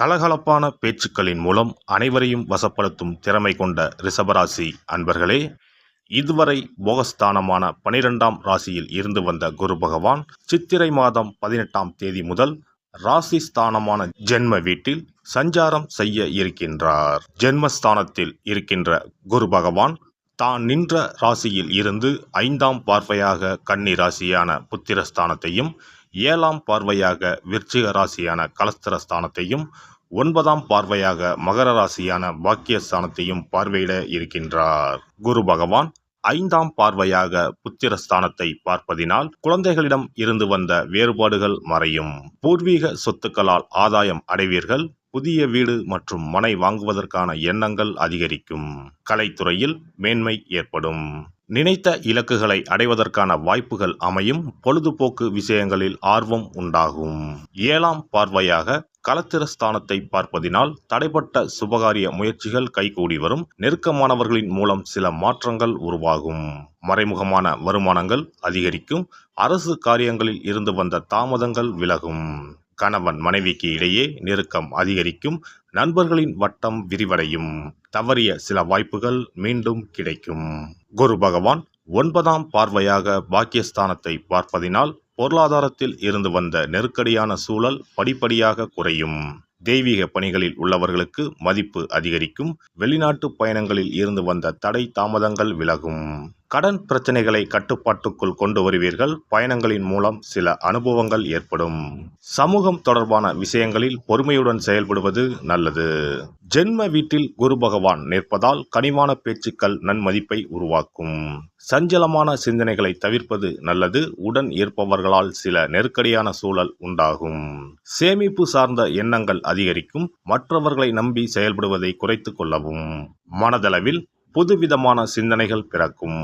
கலகலப்பான பேச்சுக்களின் மூலம் அனைவரையும் வசப்படுத்தும் திறமை கொண்ட ரிஷபராசி அன்பர்களே இதுவரை போகஸ்தானமான பனிரெண்டாம் ராசியில் இருந்து வந்த குரு பகவான் சித்திரை மாதம் பதினெட்டாம் தேதி முதல் ராசி ஸ்தானமான ஜென்ம வீட்டில் சஞ்சாரம் செய்ய இருக்கின்றார். ஜென்மஸ்தானத்தில் இருக்கின்ற குரு பகவான் தான் நின்ற ராசியில் இருந்து ஐந்தாம் பார்வையாக கன்னி ராசியான புத்திரஸ்தானத்தையும் ஏழாம் பார்வையாக விருச்சிக ராசியான கலஸ்திரஸ்தானத்தையும் ஒன்பதாம் பார்வையாக மகர ராசியான பாக்கியஸ்தானத்தையும் பார்வையிட இருக்கின்றார். குரு பகவான் ஐந்தாம் பார்வையாக புத்திரஸ்தானத்தை பார்ப்பதினால் குழந்தைகளிடம் இருந்து வந்த வேறுபாடுகள் மறையும். பூர்வீக சொத்துக்களால் ஆதாயம் அடைவீர்கள். புதிய வீடு மற்றும் மனை வாங்குவதற்கான எண்ணங்கள் அதிகரிக்கும். கலைத்துறையில் மேன்மை ஏற்படும். நினைத்த இலக்குகளை அடைவதற்கான வாய்ப்புகள் அமையும். பொழுதுபோக்கு விஷயங்களில் ஆர்வம் உண்டாகும். ஏழாம் பார்வையாக களத்திரஸ்தானத்தை பார்ப்பதினால் தடைப்பட்ட சுபகாரிய முயற்சிகள் கைகூடி வரும். நெருக்கமானவர்களின் மூலம் சில மாற்றங்கள் உருவாகும். மறைமுகமான வருமானங்கள் அதிகரிக்கும். அரசு காரியங்களில் இருந்து வந்த தாமதங்கள் விலகும். கணவன் மனைவிக்கு இடையே நெருக்கம் அதிகரிக்கும் நண்பர்களின் வட்டம் விரிவடையும். தவறிய சில வாய்ப்புகள் மீண்டும் கிடைக்கும். குரு பகவான் ஒன்பதாம் பார்வையாக பாக்கியஸ்தானத்தை பார்ப்பதினால் பொருளாதாரத்தில் இருந்து வந்த நெருக்கடியான சூழல் படிப்படியாக குறையும். தெய்வீக பணிகளில் உள்ளவர்களுக்கு மதிப்பு அதிகரிக்கும் வெளிநாட்டு பயணங்களில் இருந்து வந்த தடை தாமதங்கள் விலகும். கடன் பிரச்சனைகளை கட்டுப்பாட்டுக்குள் கொண்டு வருவீர்கள். பயணங்களின் மூலம் சில அனுபவங்கள் ஏற்படும். சமூகம் தொடர்பான விஷயங்களில் பொறுமையுடன் செயல்படுவது நல்லது. ஜென்ம வீட்டில் குரு பகவான் நிற்பதால் கனிவான பேச்சுக்கள் நன்மதிப்பை உருவாக்கும். சஞ்சலமான சிந்தனைகளை தவிர்ப்பது நல்லது. உடன் இருப்பவர்களால் சில நெருக்கடியான சூழல் உண்டாகும். சேமிப்பு சார்ந்த எண்ணங்கள் அதிகரிக்கும். மற்றவர்களை நம்பி செயல்படுவதை குறைத்து கொள்ளவும். மனதளவில் புதுவிதமான சிந்தனைகள் பிறக்கும்.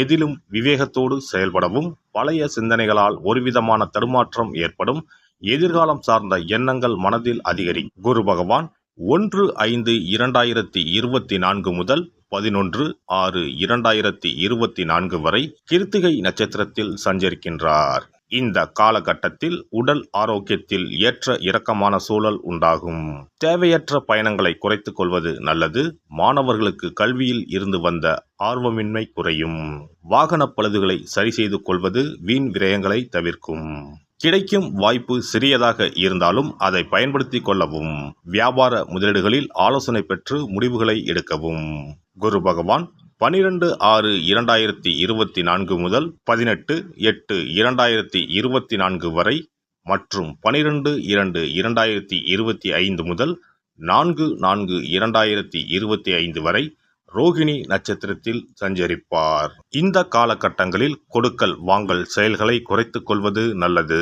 எதிலும் விவேகத்தோடு செயல்படவும் பழைய சிந்தனைகளால் ஒருவிதமான தடுமாற்றம் ஏற்படும். எதிர்காலம் சார்ந்த எண்ணங்கள் மனதில் அதிகரிக்கும் குரு பகவான் ஒன்று ஐந்து இரண்டாயிரத்தி இருபத்தி நான்கு முதல் பதினொன்று ஆறு இரண்டாயிரத்தி இருபத்தி நான்கு வரை கிருத்திகை நட்சத்திரத்தில் சஞ்சரிக்கின்றார். இந்த காலகட்டத்தில் உடல் ஆரோக்கியத்தில் ஏற்ற இறக்கமான சூழல் உண்டாகும். தேவையற்ற பயணங்களை குறைத்துக் கொள்வது நல்லது. மாணவர்களுக்கு கல்வியில் இருந்து வந்த ஆர்வமின்மை குறையும். வாகனப் பழுதுகளை சரி செய்து கொள்வது வீண் விரயங்களை தவிர்க்கும். கிடைக்கும் வாய்ப்பு சிறியதாக இருந்தாலும் அதை பயன்படுத்தி கொள்ளவும். வியாபார முதலீடுகளில் ஆலோசனை பெற்று முடிவுகளை எடுக்கவும். குரு பகவான் பனிரெண்டு ஆறு இரண்டாயிரத்தி இருபத்தி நான்கு முதல் பதினெட்டு எட்டு இரண்டாயிரத்தி இருபத்தி நான்கு வரை மற்றும் பனிரெண்டு இரண்டு இரண்டாயிரத்தி இருபத்தி ஐந்து முதல் நான்கு நான்கு இரண்டாயிரத்தி இருபத்தி ஐந்து வரை ரோகிணி நட்சத்திரத்தில் சஞ்சரிப்பார். இந்த காலகட்டங்களில் கொடுக்கல் வாங்கல் செயல்களை குறைத்துக் கொள்வது நல்லது.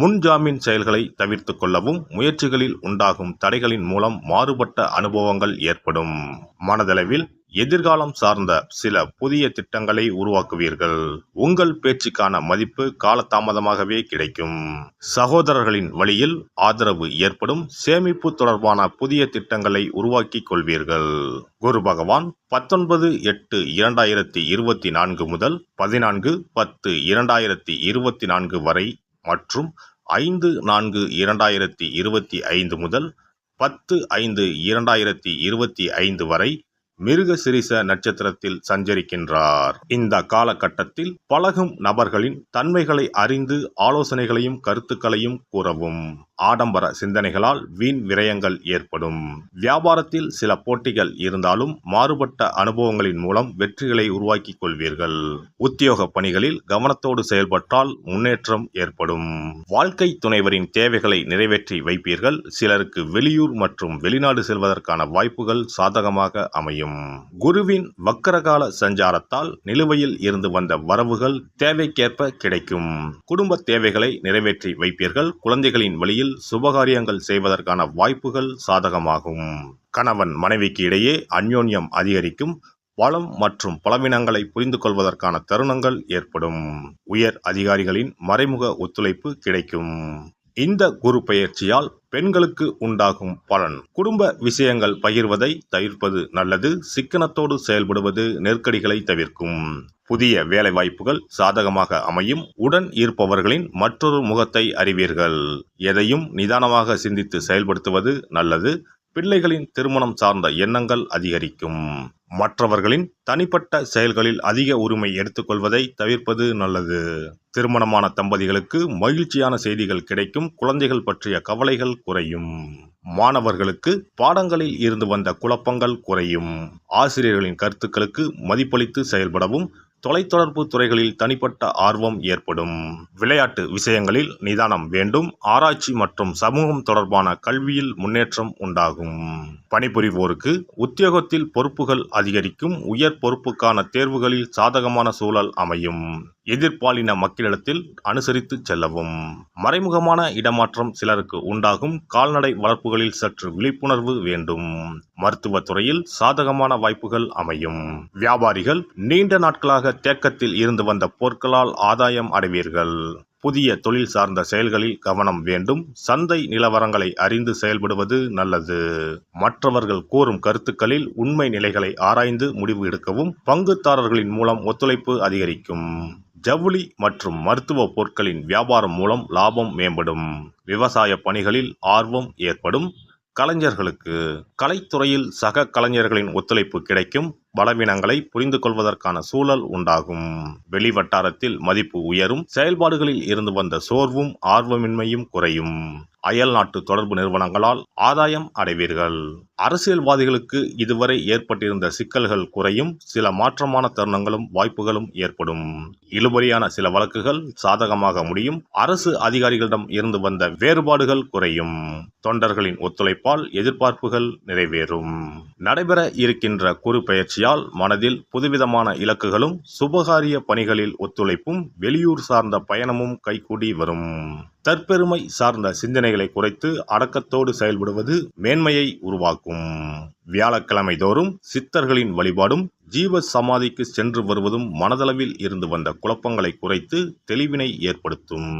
முன்ஜாமீன் செயல்களை தவிர்த்து கொள்ளவும் முயற்சிகளில் உண்டாகும் தடைகளின் மூலம் மாறுபட்ட அனுபவங்கள் ஏற்படும். மனதளவில் எதிர்காலம் சார்ந்த சில புதிய திட்டங்களை உருவாக்குவீர்கள். உங்கள் பேச்சுக்கான மதிப்பு காலதாமதமாகவே கிடைக்கும். சகோதரர்களின் வழியில் ஆதரவு ஏற்படும் சேமிப்பு தொடர்பான புதிய திட்டங்களை உருவாக்கிக் கொள்வீர்கள். குரு பகவான் பத்தொன்பது எட்டு இரண்டாயிரத்தி இருபத்தி நான்கு முதல் பதினான்கு பத்து இரண்டாயிரத்தி இருபத்தி நான்கு வரை மற்றும் ஐந்து நான்கு இரண்டாயிரத்தி இருபத்தி ஐந்து முதல் பத்து ஐந்து இரண்டாயிரத்தி இருபத்தி ஐந்து வரை மிருக சிரிச நட்சத்திரத்தில் சஞ்சரிக்கின்றார். இந்த காலகட்டத்தில் பழகும் நபர்களின் தன்மைகளை அறிந்து ஆலோசனைகளையும் கருத்துக்களையும் கூறவும். ஆடம்பர சிந்தனைகளால் வீண் விரயங்கள் ஏற்படும். வியாபாரத்தில் சில போட்டிகள் இருந்தாலும் மாறுபட்ட அனுபவங்களின் மூலம் வெற்றிகளை உருவாக்கிக் கொள்வீர்கள். உத்தியோக பணிகளில் கவனத்தோடு செயல்பட்டால் முன்னேற்றம் ஏற்படும். வாழ்க்கை துணைவரின் தேவைகளை நிறைவேற்றி வைப்பீர்கள். சிலருக்கு வெளியூர் மற்றும் வெளிநாடு செல்வதற்கான வாய்ப்புகள் சாதகமாக அமையும். குருவின் வக்கரகால சஞ்சாரத்தால் நிலுவையில் இருந்து வந்த வரவுகள் தேவைக்கேற்ப கிடைக்கும். குடும்ப தேவைகளை நிறைவேற்றி வைப்பீர்கள். குழந்தைகளின் வழியில் சுபகாரியங்கள் செய்வதற்கான வாய்ப்புகள் சாதகமாகும். கணவன் மனைவிக்கு இடையே அந்யோன்யம் அதிகரிக்கும். பலம் மற்றும் பலவீனங்களை புரிந்து கொள்வதற்கான தருணங்கள் ஏற்படும். உயர் அதிகாரிகளின் மறைமுக ஒத்துழைப்பு கிடைக்கும். இந்த குரு பயிற்சியால் பெண்களுக்கு உண்டாகும் பலன். குடும்ப விஷயங்கள் பகிர்வதை தவிர்ப்பது நல்லது சிக்கனத்தோடு செயல்படுவது நெருக்கடிகளை தவிர்க்கும். புதிய வேலைவாய்ப்புகள் சாதகமாக அமையும். உடன் இருப்பவர்களின் மற்றொரு முகத்தை அறிவீர்கள். எதையும் நிதானமாக சிந்தித்து செயல்படுத்துவது நல்லது பிள்ளைகளின் திருமணம் சார்ந்த எண்ணங்கள் அதிகரிக்கும். மற்றவர்களின் தனிப்பட்ட செயல்களில் அதிக உரிமை எடுத்துக்கொள்வதை தவிர்ப்பது நல்லது. திருமணமான தம்பதிகளுக்கு மகிழ்ச்சியான செய்திகள் கிடைக்கும். குழந்தைகள் பற்றிய கவலைகள் குறையும். மாணவர்களுக்கு பாடங்களில் இருந்து வந்த குழப்பங்கள் குறையும். ஆசிரியர்களின் கருத்துக்களுக்கு மதிப்பளித்து செயல்படவும் தொலைத்தொடர்பு துறைகளில் தனிப்பட்ட ஆர்வம் ஏற்படும். விளையாட்டு விஷயங்களில் நிதானம் வேண்டும். ஆராய்ச்சி மற்றும் சமூகம் தொடர்பான கல்வியில் முன்னேற்றம் உண்டாகும். பணிபுரிவோருக்கு உத்தியோகத்தில் பொறுப்புகள் அதிகரிக்கும். உயர் பொறுப்புக்கான தேர்வுகளில் சாதகமான சூழல் அமையும். எதிர்பாலின மக்களிடத்தில் அனுசரித்து செல்லவும். மறைமுகமான இடமாற்றம் சிலருக்கு உண்டாகும். கால்நடை வளர்ப்புகளில் சற்று விழிப்புணர்வு வேண்டும். மருத்துவ துறையில் சாதகமான வாய்ப்புகள் அமையும். வியாபாரிகள் நீண்ட நாட்களாக தேக்கத்தில் இருந்து வந்த பொருட்களால் ஆதாயம் அடைவீர்கள். புதிய தொழில் சார்ந்த செயல்களில் கவனம் வேண்டும். சந்தை நிலவரங்களை அறிந்து செயல்படுவது நல்லது. மற்றவர்கள் கூறும் கருத்துக்களில் உண்மை நிலைகளை ஆராய்ந்து முடிவு எடுக்கவும் பங்குதாரர்களின் மூலம் ஒத்துழைப்பு அதிகரிக்கும். ஜவுளி மற்றும் மருத்துவ பொருட்களின் வியாபாரம் மூலம் லாபம் மேம்படும். விவசாய பணிகளில் ஆர்வம் ஏற்படும். கலைஞர்களுக்கு கலைத்துறையில் சக கலைஞர்களின் ஒத்துழைப்பு கிடைக்கும். பலவீனங்களை புரிந்து கொள்வதற்கான சூழல் உண்டாகும். வெளிவட்டாரத்தில் மதிப்பு உயரும். செயல்பாடுகளில் இருந்து வந்த சோர்வும் ஆர்வமின்மையும் குறையும். அயல் நாட்டு தொடர்பு நிறுவனங்களால் ஆதாயம் அடைவீர்கள். அரசியல்வாதிகளுக்கு இதுவரை ஏற்பட்டிருந்த சிக்கல்கள் குறையும். சில மாற்றமான தருணங்களும் வாய்ப்புகளும் ஏற்படும். இழுபறியான சில வழக்குகள் சாதகமாக முடியும். அரசு அதிகாரிகளிடம் இருந்து வந்த வேறுபாடுகள் குறையும். தொண்டர்களின் ஒத்துழைப்பால் எதிர்பார்ப்புகள் நிறைவேறும். நடைபெற இருக்கின்ற குறு முயற்சியால் மனதில் புதுவிதமான இலக்குகளும் சுபகாரிய பணிகளில் ஒத்துழைப்பும் வெளியூர் சார்ந்த பயணமும் கைகூடி வரும். தற்பெருமை சார்ந்த சிந்தனைகளை குறைத்து அடக்கத்தோடு செயல்படுவது மேன்மையை உருவாக்கும். வியாழக்கிழமை தோறும் சித்தர்களின் வழிபாடும் ஜீவ சமாதிக்கு சென்று வருவதும் மனதளவில் இருந்து வந்த குழப்பங்களை குறைத்து தெளிவினை ஏற்படுத்தும்.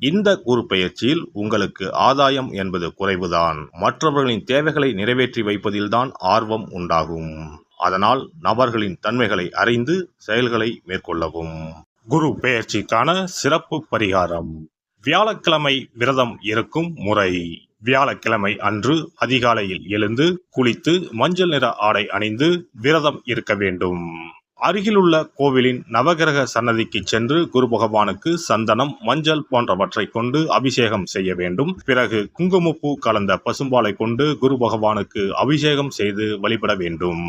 இந்த குரு பயிற்சியில் உங்களுக்கு ஆதாயம் என்பது குறைவுதான். மற்றவர்களின் தேவைகளை நிறைவேற்றி வைப்பதில்தான் ஆர்வம் உண்டாகும். அதனால் நபர்களின் தன்மைகளை அறிந்து செயல்களை மேற்கொள்ளவும். குரு பெயர்ச்சிக்கான சிறப்பு பரிகாரம். வியாழக்கிழமை விரதம் இருக்கும் முறை. வியாழக்கிழமை அன்று அதிகாலையில் எழுந்து குளித்து மஞ்சள் நிற ஆடை அணிந்து விரதம் இருக்க வேண்டும். அருகிலுள்ள கோவிலின் நவகிரக சன்னதிக்கு சென்று குரு பகவானுக்கு சந்தனம் மஞ்சள் போன்றவற்றை கொண்டு அபிஷேகம் செய்ய வேண்டும். பிறகு குங்குமப்பூ கலந்த பசும்பாலை கொண்டு குரு பகவானுக்கு அபிஷேகம் செய்து வழிபட வேண்டும்.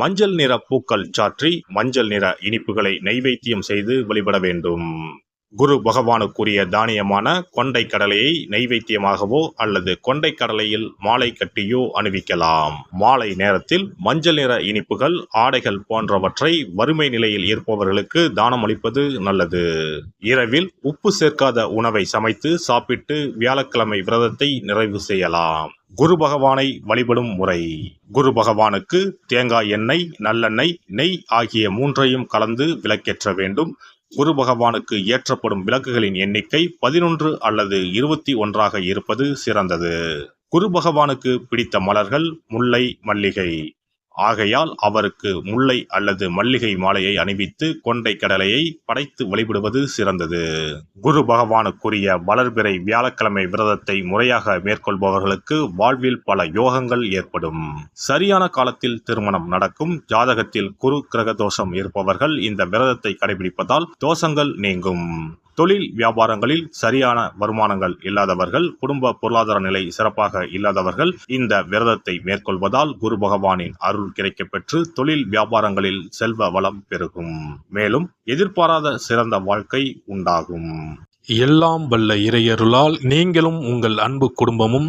மஞ்சள் நிற பூக்கள் சாற்றி மஞ்சள் நிற இனிப்புகளை நைவேத்தியம் செய்து வழிபட வேண்டும். குரு பகவானுக்குரிய தானியமான கொண்டை கடலையை நைவேத்தியமாகவோ அல்லது கொண்டை கடலையில் மாலை கட்டியோ அணிவிக்கலாம். மாலை நேரத்தில் மஞ்சள் நிற இனிப்புகள் ஆடைகள் போன்றவற்றை வறுமை நிலையில் இருப்பவர்களுக்கு தானம் அளிப்பது நல்லது. இரவில் உப்பு சேர்க்காத உணவை சமைத்து சாப்பிட்டு வியாழக்கிழமை விரதத்தை நிறைவு செய்யலாம். குரு பகவானை வழிபடும் முறை. குரு பகவானுக்கு தேங்காய் எண்ணெய் நல்லெண்ணெய் நெய் ஆகிய மூன்றையும் கலந்து விளக்கேற்ற வேண்டும். குரு பகவானுக்கு ஏற்றப்படும் விளக்குகளின் எண்ணிக்கை பதினொன்று அல்லது இருபத்தி ஒன்றாக இருப்பது சிறந்தது. குரு பகவானுக்கு பிடித்த மலர்கள் முல்லை மல்லிகை. ஆகையால் அவருக்கு முல்லை அல்லது மல்லிகை மாலையை அணிவித்து கொண்டை கடலையை படைத்து வழிபடுவது சிறந்தது. குரு பகவானுக்குரிய வளர்பிறை வியாழக்கிழமை விரதத்தை முறையாக மேற்கொள்பவர்களுக்கு வாழ்வில் பல யோகங்கள் ஏற்படும். சரியான காலத்தில் திருமணம் நடக்கும். ஜாதகத்தில் குரு கிரக தோஷம் இருப்பவர்கள் இந்த விரதத்தை கடைபிடிப்பதால் தோஷங்கள் நீங்கும். தொழில் வியாபாரங்களில் சரியான வருமானங்கள் இல்லாதவர்கள் குடும்ப பொருளாதார நிலை சிறப்பாக இல்லாதவர்கள் இந்த விரதத்தை மேற்கொள்வதால் குரு பகவானின் அருள் கிடைக்கப்பெற்று தொழில் வியாபாரங்களில் செல்வ வளம் பெருகும். மேலும் எதிர்பாராத சிறந்த வாழ்க்கை உண்டாகும். எல்லாம் வல்ல இறையருளால் நீங்களும் உங்கள் அன்பு குடும்பமும்